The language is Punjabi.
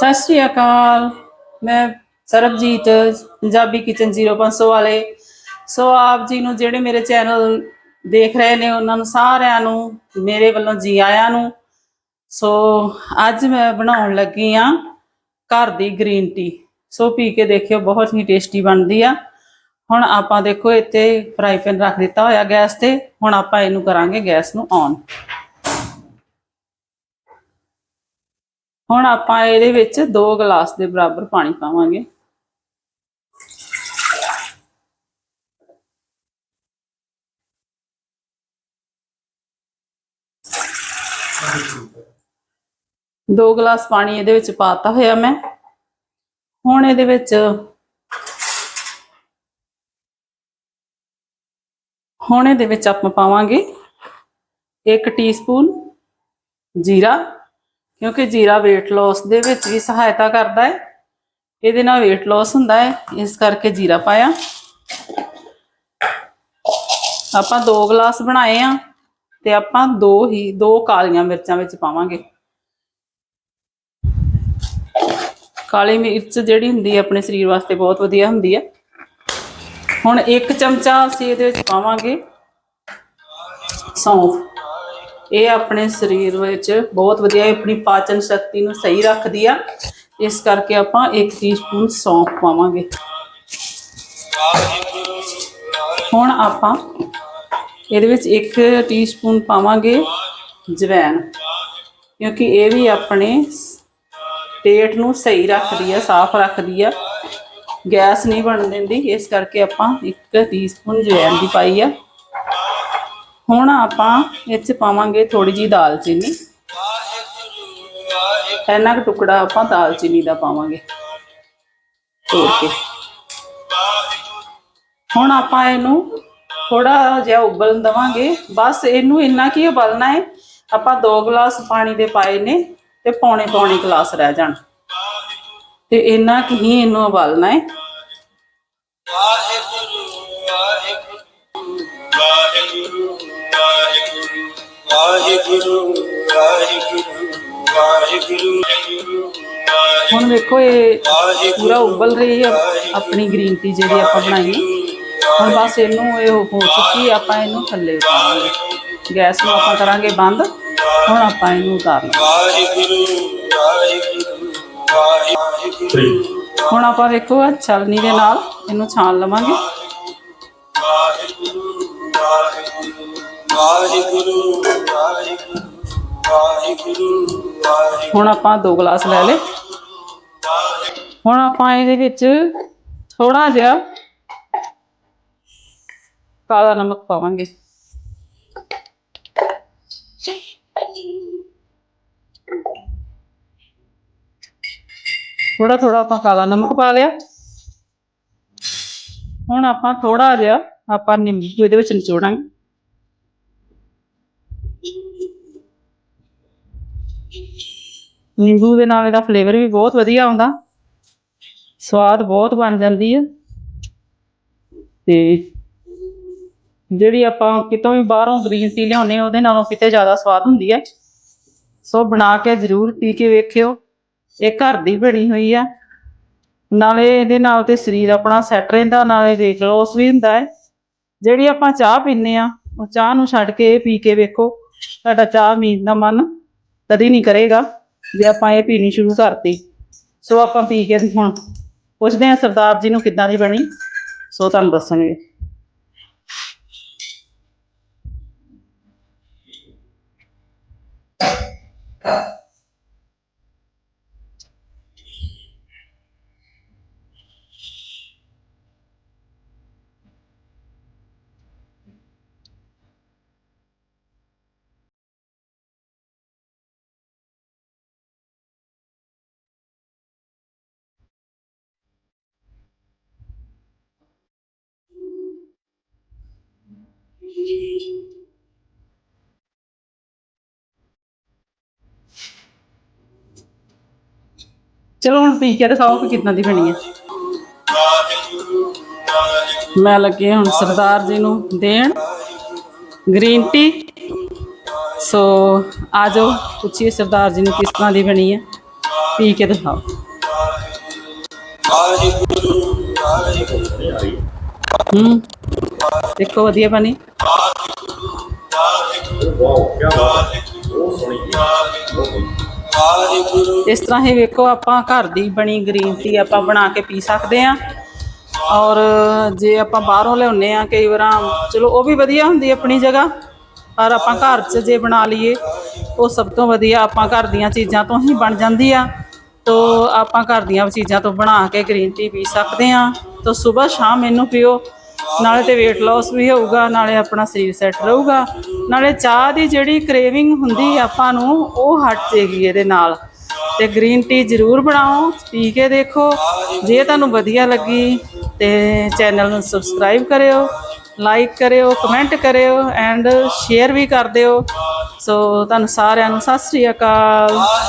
ਸਤਿ ਸ਼੍ਰੀ ਅਕਾਲ। ਮੈਂ ਸਰਬਜੀਤ, ਪੰਜਾਬੀ ਕਿਚਨ 0500 ਵਾਲੇ। ਸੋ ਆਪ ਜੀ ਨੂੰ ਜਿਹੜੇ ਮੇਰੇ ਚੈਨਲ ਦੇਖ ਰਹੇ ਨੇ, ਉਹਨਾਂ ਨੂੰ ਸਾਰਿਆਂ ਨੂੰ, ਮੇਰੇ ਵੱਲੋਂ ਜੀ ਆਇਆਂ ਨੂੰ। ਸੋ ਅੱਜ ਮੈਂ ਬਣਾਉਣ ਲੱਗੀ ਆ ਘਰ ਦੀ ਗ੍ਰੀਨ ਟੀ। ਸੋ ਪੀ ਕੇ ਦੇਖਿਓ, ਬਹੁਤ ਹੀ ਟੇਸਟੀ ਬਣਦੀ ਆ। ਹੁਣ ਆਪਾਂ ਦੇਖੋ, ਇੱਥੇ ਫਰਾਈ ਪੈਨ ਰੱਖ ਦਿੱਤਾ ਹੋਇਆ ਗੈਸ ਤੇ। ਹੁਣ ਆਪਾਂ ਇਹਨੂੰ ਕਰਾਂਗੇ ਗੈਸ ਨੂੰ ਔਨ ਹੁਣ ਆਪਾਂ ਇਹਦੇ ਵਿੱਚ 2 ਗਲਾਸ ਦੇ ਬਰਾਬਰ ਪਾਣੀ ਪਾਵਾਂਗੇ। ਦੋ ਗਲਾਸ ਪਾਣੀ ਇਹਦੇ ਵਿੱਚ ਪਾਤਾ ਹੋਇਆ ਮੈਂ। ਹੁਣ ਇਹਦੇ ਵਿੱਚ ਹੁਣ ਇਹਦੇ ਵਿੱਚ ਆਪਾਂ ਪਾਵਾਂਗੇ 1 ਟੀਸਪੂਨ ਜੀਰਾ। ਕਿਉਂਕਿ ਜੀਰਾ weight loss ਦੇ ਵਿੱਚ ਵੀ ਸਹਾਇਤਾ ਕਰਦਾ ਹੈ। ਇਹਦੇ ਨਾਲ weight loss ਹੁੰਦਾ ਹੈ। ਇਸ ਕਰਕੇ ਜੀਰਾ ਪਾਇਆ। ਆਪਾਂ 2 ਗਲਾਸ ਬਣਾਏ ਆ ਤੇ ਆਪਾਂ ਦੋ ਹੀ, ਦੋ ਕਾਲੀਆਂ ਮਿਰਚਾਂ ਵਿੱਚ ਪਾਵਾਂਗੇ। ਕਾਲੀ ਮਿਰਚ ਜਿਹੜੀ ਹੁੰਦੀ ਹੈ, ਆਪਣੇ ਸਰੀਰ ਵਾਸਤੇ ਬਹੁਤ ਵਧੀਆ ਹੁੰਦੀ ਹੈ। ਹੁਣ 1 ਚਮਚਾ ਅਸੀਂ ਇਹਦੇ ਵਿੱਚ ਪਾਵਾਂਗੇ ਸੌਂਫ। ਇਹ ਆਪਣੇ ਸਰੀਰ ਵਿੱਚ ਬਹੁਤ ਵਧੀਆ ਆਪਣੀ ਪਾਚਨ ਸ਼ਕਤੀ ਨੂੰ ਸਹੀ ਰੱਖਦੀ ਆ। ਇਸ ਕਰਕੇ ਆਪਾਂ 1 ਟੀਸਪੂਨ ਸੌਂਫ ਪਾਵਾਂਗੇ। ਹੁਣ ਆਪਾਂ ਇਹਦੇ ਵਿੱਚ 1 ਟੀਸਪੂਨ ਪਾਵਾਂਗੇ ਜਵੈਣ। ਕਿਉਂਕਿ ਇਹ ਵੀ ਆਪਣੇ ਪੇਟ ਨੂੰ ਸਹੀ ਰੱਖਦੀ ਆ, ਸਾਫ਼ ਰੱਖਦੀ ਆ। ਗੈਸ ਨਹੀਂ ਬਣ ਦਿੰਦੀ, ਇਸ ਕਰਕੇ ਆਪਾਂ 1 ਟੀਸਪੂਨ ਜਵੈਣ ਦੀ ਪਾਈ ਆ। ਹੁਣ ਆਪਾਂ ਇਹ 'ਚ ਪਾਵਾਂਗੇ ਥੋੜੀ ਜੀ ਦਾਲਚੀਨੀ ਇੰਨਾ ਕੁ ਟੁਕੜਾ ਆਪਾਂ ਦਾਲਚੀਨੀ ਦਾ ਪਾਵਾਂਗੇ। ਤੋੜ ਕੇ ਹੁਣ ਆਪਾਂ ਇਹਨੂੰ ਥੋੜਾ ਜਿਹਾ ਉਬਲਣ ਦਵਾਂਗੇ। ਬਸ ਇਹਨੂੰ ਇੰਨਾ ਕੀ ਉਬਲਣਾ ਹੈ। ਆਪਾਂ 2 ਗਲਾਸ ਪਾਣੀ ਦੇ ਪਾਏ ਨੇ ਤੇ ਪੌਣੇ ਪੌਣੇ ਗਲਾਸ ਰਹਿ ਜਾਣ। ਤੇ ਇੰਨਾ ਕੀ ਹੀ ਇਹਨੂੰ ਉਬਾਲਣਾ ਹੈ। ਵਾਹਿਗੁਰੂ ਵਾਹਿਗੁਰੂ ਵਾਹਿਗੁਰੂ। ਵਾਹਿਗੁਰੂ ਵਾਹਿਗੁਰੂ ਵਾਹਿਗੁਰੂ ਹੁਣ ਵੇਖੋ ਇਹ ਪੂਰਾ ਉਬਲ ਰਹੀ ਹੈ ਆਪਣੀ ਗ੍ਰੀਨ ਟੀ ਜਿਹੜੀ ਆਪਾਂ ਬਣਾਈ ਹੁਣ ਬਸ ਇਹਨੂੰ ਇਹ ਹੋ ਚੁੱਕੀ ਆਪਾਂ ਇਹਨੂੰ ਥੱਲੇ ਉਤਾਰਾਂਗੇ ਗੈਸ ਨੂੰ ਆਪਾਂ ਕਰਾਂਗੇ ਬੰਦ। ਹੁਣ ਆਪਾਂ ਇਹਨੂੰ ਉਤਾਰਨਾ ਵਾਹਿਗੁਰੂ ਵਾਹਿਗੁਰੂ ਵਾਹਿਗੁਰੂ। ਹੁਣ ਆਪਾਂ ਦੇਖੋ ਆਹ ਛਲਨੀ ਦੇ ਨਾਲ ਇਹਨੂੰ ਛਾਣ ਲਵਾਂਗੇ। ਵਾਹਿਗੁਰੂ ਵਾਹਿਗੁਰੂ। ਵਾਹਿਗੁਰੂ ਵਾਹਿਗੁਰੂ ਵਾਹਿਗੁਰੂ ਵਾਹਿਗੁਰੂ। ਹੁਣ ਆਪਾਂ ਦੋ ਗਲਾਸ ਲੈ ਲਏ। ਹੁਣ ਆਪਾਂ ਇਹਦੇ ਵਿੱਚ ਥੋੜਾ ਜਿਹਾ ਕਾਲਾ ਨਮਕ ਪਾਵਾਂਗੇ। ਥੋੜਾ ਥੋੜਾ ਆਪਾਂ ਕਾਲਾ ਨਮਕ ਪਾ ਲਿਆ। ਹੁਣ ਆਪਾਂ ਥੋੜਾ ਜਿਹਾ ਆਪਾਂ ਨਿੰਬੂ ਇਹਦੇ ਵਿੱਚ ਨਿਚੋੜਾਂਗੇ। ਨਿੰਬੂ ਦੇ ਨਾਲ ਇਹਦਾ ਫਲੇਵਰ ਵੀ ਬਹੁਤ ਵਧੀਆ ਆਉਂਦਾ। ਸਵਾਦ ਬਹੁਤ ਬਣ ਜਾਂਦੀ ਹੈ ਤੇ ਜਿਹੜੀ ਆਪਾਂ ਕਿਤੋਂ ਵੀ ਬਾਹਰੋਂ ਗ੍ਰੀਨ ਟੀ ਲਿਆਉਂਦੇ ਹਾਂ, ਉਹਦੇ ਨਾਲੋਂ ਕਿਤੇ ਜ਼ਿਆਦਾ ਸਵਾਦ ਹੁੰਦੀ ਹੈ ਸੋ ਬਣਾ ਕੇ ਜ਼ਰੂਰ ਪੀ ਕੇ ਵੇਖਿਓ। ਇਹ ਘਰ ਦੀ ਬਣੀ ਹੋਈ ਆ। ਨਾਲੇ ਇਹਦੇ ਨਾਲ ਤੇ ਸਰੀਰ ਆਪਣਾ ਸੈੱਟ ਰਹਿੰਦਾ, ਨਾਲੇ weight loss ਵੀ ਹੁੰਦਾ ਹੈ। ਜਿਹੜੀ ਆਪਾਂ ਚਾਹ ਪੀਂਦੇ ਆ ਉਹ ਚਾਹ ਨੂੰ ਛੱਡ ਕੇ ਇਹ ਪੀ ਕੇ ਵੇਖੋ। ਤੁਹਾਡਾ ਚਾਹ ਪੀਣ ਦਾ ਮਨ ਕਦੀ ਨਹੀਂ ਕਰੇਗਾ ਜੇ ਆਪਾਂ ਇਹ ਪੀਣੀ ਸ਼ੁਰੂ ਕਰਤੀ। ਸੋ ਆਪਾਂ ਪੀ ਕੇ ਹੁਣ ਪੁੱਛਦੇ ਹਾਂ ਸਰਦਾਰ ਜੀ ਨੂੰ ਕਿੱਦਾਂ ਦੀ ਬਣੀ। ਸੋ ਤੁਹਾਨੂੰ ਦੱਸਾਂਗੇ। ਚਲੋ ਹੁਣ ਪੀ ਕੇ ਦਿਖਾਓ ਕਿ ਕਿੱਦਾਂ ਦੀ ਬਣੀ ਹੈ ਮੈਂ ਲੱਗੀ ਹੁਣ ਸਰਦਾਰ ਜੀ ਨੂੰ ਦੇਣ। ਗ੍ਰੀਨ ਟੀ ਸੋ ਆਜੋ ਪੁੱਛੀਏ ਸਰਦਾਰ ਜੀ ਨੂੰ ਕਿਸ ਤਰ੍ਹਾਂ ਦੀ ਬਣੀ ਹੈ ਪੀ ਕੇ ਦਿਖਾਓ। ਹੂੰ ਦੇਖੋ ਵਧੀਆ ਬਣੀ। ਵਾਹਿਗੁਰੂ ਇਸ ਤਰ੍ਹਾਂ ਹੀ ਵੇਖੋ ਆਪਾਂ ਘਰ ਦੀ ਬਣੀ ਗ੍ਰੀਨ ਟੀ ਆਪਾਂ ਬਣਾ ਕੇ ਪੀ ਸਕਦੇ ਆ ਔਰ ਜੇ ਆਪਾਂ ਬਾਹਰੋਂ ਲਿਆਉਨੇ ਆ ਕਈ ਵਾਰਾਂ ਚਲੋ ਉਹ ਵੀ ਵਧੀਆ ਹੁੰਦੀ ਆਪਣੀ ਜਗ੍ਹਾ। ਪਰ ਆਪਾਂ ਘਰ 'ਚ ਜੇ ਬਣਾ ਲਈਏ, ਉਹ ਸਭ ਤੋਂ ਵਧੀਆ ਆਪਾਂ ਘਰ ਦੀਆਂ ਚੀਜ਼ਾਂ ਤੋਂ ਹੀ ਬਣ ਜਾਂਦੀ ਆ। ਤੋ ਆਪਾਂ ਘਰ ਦੀਆਂ ਚੀਜ਼ਾਂ ਤੋਂ ਬਣਾ ਕੇ ਗ੍ਰੀਨ ਟੀ ਪੀ ਸਕਦੇ ਆ ਤੋ ਸਵੇਰ ਸ਼ਾਮ ਇਹਨੂੰ ਪੀਓ। ਨਾਲੇ ਤੇ weight loss ਵੀ ਹੋਊਗਾ, ਨਾਲੇ ਆਪਣਾ ਸਰੀਰ ਸੈੱਟ ਰਹੂਗਾ। ਨਾਲੇ ਚਾਹ ਦੀ ਜਿਹੜੀ ਕ੍ਰੇਵਿੰਗ ਹੁੰਦੀ ਆਪਾਂ ਨੂੰ, ਉਹ ਹਟ ਜੇਗੀ ਇਹਦੇ ਨਾਲ। ਤੇ ਗ੍ਰੀਨ ਟੀ ਜ਼ਰੂਰ ਬਣਾਓ, ਪੀ ਕੇ ਦੇਖੋ। ਜੇ ਤੁਹਾਨੂੰ ਵਧੀਆ ਲੱਗੀ ਤੇ ਚੈਨਲ ਨੂੰ ਸਬਸਕ੍ਰਾਈਬ ਕਰਿਓ ਲਾਈਕ ਕਰਿਓ ਕਮੈਂਟ ਕਰਿਓ ਐਂਡ ਸ਼ੇਅਰ ਵੀ ਕਰ ਦਿਓ। ਸੋ ਤੁਹਾਨੂੰ ਸਾਰਿਆਂ ਨੂੰ ਸਤਿ ਸ੍ਰੀ ਅਕਾਲ।